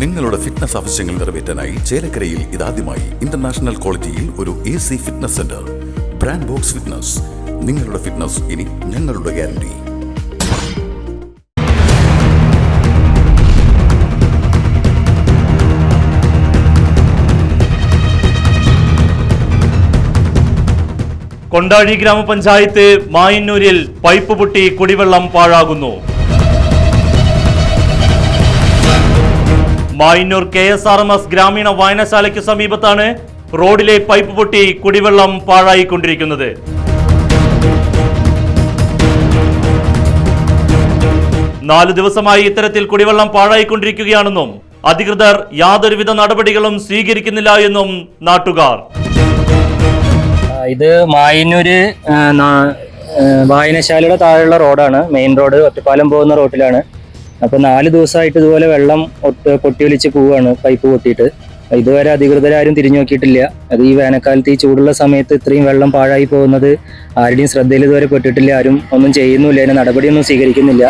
നിങ്ങളുടെ ഫിറ്റ്നസ് ആവശ്യങ്ങൾ നിറവേറ്റാനായി ചേലക്കരയിൽ ഇതാദ്യമായി ഇന്റർനാഷണൽ ക്വാളിറ്റിയിൽ ഒരു A C fitness centre brand box fitness നിങ്ങളുടെ ഫിറ്റ്നസ് ഇനി ഞങ്ങളുടെ ഗ്യാരണ്ടി കൊണ്ടാഴി ഗ്രാമപഞ്ചായത്ത് മായന്നൂരിൽ പൈപ്പ് പൊട്ടി കുടിവെള്ളം പാഴാകുന്നു. Mayannur K S R M S ഗ്രാമീണ വായനശാലയ്ക്ക് സമീപത്താണ് റോഡിലെ പൈപ്പ് പൊട്ടി കുടിവെള്ളം പാഴായിക്കൊണ്ടിരിക്കുന്നത്. നാല് ദിവസമായി ഇത്തരത്തിൽ കുടിവെള്ളം പാഴായിക്കൊണ്ടിരിക്കുകയാണെന്നും അധികൃതർ യാതൊരുവിധ നടപടികളും സ്വീകരിക്കുന്നില്ല എന്നും നാട്ടുകാർ. ഇത് മായന്നൂര് വായനശാലയുടെ താഴെയുള്ള റോഡാണ്. മെയിൻ റോഡ് ഒറ്റപ്പാലം പോകുന്ന റോഡിലാണ് അപ്പൊ നാല് ദിവസമായിട്ട് ഇതുപോലെ വെള്ളം ഒട്ട് പൊട്ടിയൊലിച്ച് പോവാണ് പൈപ്പ് പൊട്ടിയിട്ട്. ഇതുവരെ അധികൃതരാരും തിരിഞ്ഞു നോക്കിയിട്ടില്ല. അത് ഈ വേനൽക്കാലത്ത് ഈ ചൂടുള്ള സമയത്ത് ഇത്രയും വെള്ളം പാഴായി പോകുന്നത് ആരുടെയും ശ്രദ്ധയിൽ ഇതുവരെ പെട്ടിട്ടില്ല. ആരും ഒന്നും ചെയ്യുന്നില്ല അതിന് നടപടിയൊന്നും സ്വീകരിക്കുന്നില്ല.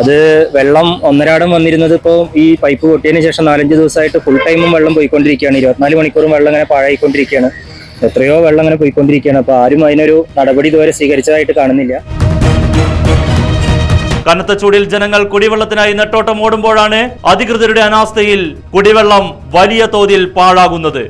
അത് വെള്ളം ഒന്നരാടം വന്നിരുന്നത് ഇപ്പോൾ ഈ പൈപ്പ് പൊട്ടിയതിന് ശേഷം നാലഞ്ച് ദിവസമായിട്ട് ഫുൾ ടൈമും വെള്ളം പോയിക്കൊണ്ടിരിക്കുകയാണ്. ഇരുപത്തിനാല് മണിക്കൂറും വെള്ളം ഇങ്ങനെ പാഴായിക്കൊണ്ടിരിക്കുകയാണ്. എത്രയോ വെള്ളം ഇങ്ങനെ പോയിക്കൊണ്ടിരിക്കുകയാണ്. അപ്പോൾ ആരും അതിനൊരു നടപടി ഇതുവരെ സ്വീകരിച്ചതായിട്ട് കാണുന്നില്ല. കനത്ത ചൂടിൽ ജനങ്ങൾ കുടിവെള്ളത്തിനായി നെട്ടോട്ടം ഓടുമ്പോഴാണ് അധികൃതരുടെ അനാസ്ഥയിൽ കുടിവെള്ളം വലിയ തോതിൽ പാഴാകുന്നത്.